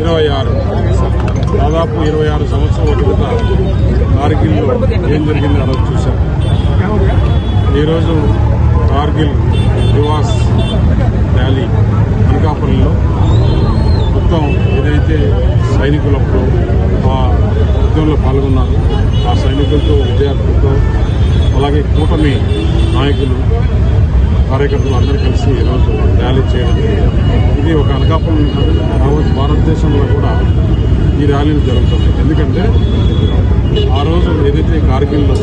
ఇరవై ఆరు. దాదాపు ఇరవై ఆరు సంవత్సరాల కిందట కార్గిల్లో ఏం జరిగిందో రోజు చూశాం. ఈరోజు కార్గిల్ దివాస్ ర్యాలీ అనకాపల్లిలో మొత్తం ఏదైతే సైనికులప్పుడు ఆ యుద్ధంలో పాల్గొన్నారు ఆ సైనికులతో విద్యార్థులతో అలాగే కూటమి నాయకులు కార్యకర్తలు అందరూ కలిసి ఈరోజు ర్యాలీ చేయడం. ఇది ఒక అనకాపల్లి భారతదేశంలో కూడా ఈ ర్యాలీలు జరుగుతుంది ఎందుకంటే ఆ రోజు ఏదైతే కార్గిల్లో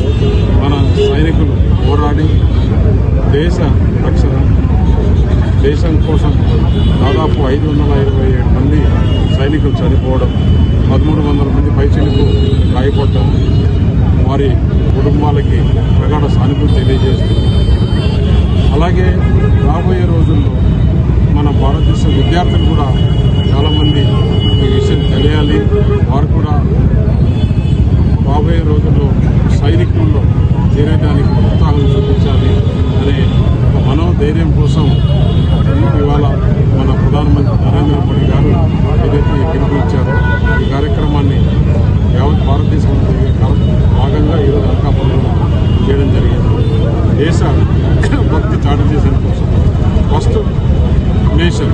మన సైనికులు పోరాడి దేశ రక్షణ దేశం కోసం దాదాపు ఐదు వందల ఇరవై ఏడు మంది సైనికులు చనిపోవడం పదమూడు వందల మంది పైచిలకు గాయపడటం వారి కుటుంబాలకి ప్రగాఢ సానుభూతి తెలియజేస్తుంది అలాగే రాబోయే రోజుల్లో మన భారతదేశ విద్యార్థులు కూడా ధైర్యం కోసం ఇవాళ మన ప్రధానమంత్రి నరేంద్ర మోడీ గారు ఏదైతే ఈ పిలుపునిచ్చారో ఈ కార్యక్రమాన్ని యావత్ భారతదేశంలో భాగంగా ఈరోజు అనకాపల్లిలో చేయడం జరిగింది. దేశ భక్తి చాటు చేసిన కోసం. ఫస్ట్ నేషన్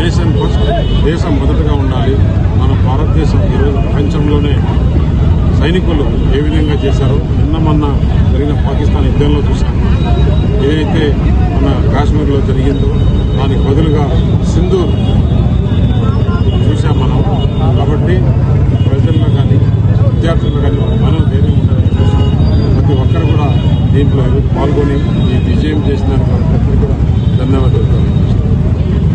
నేషన్ ఫస్ట్ దేశం మొదటగా ఉండాలి. మన భారతదేశం ఈరోజు ప్రపంచంలోనే సైనికులు ఏ విధంగా చేశారో నిన్న మొన్న జరిగిన పాకిస్తాన్ యుద్ధంలో చూశాను కాశ్మీర్లో జరిగిందో దానికి బదులుగా సింధూర్ చూసాం మనం. కాబట్టి ప్రజల్లో కానీ విద్యార్థుల్లో కానీ మనం ధైర్యం ఉండాలని కోసం ప్రతి ఒక్కరు కూడా దీంట్లో పాల్గొని ఈ విజయం చేసిన వారికి కూడా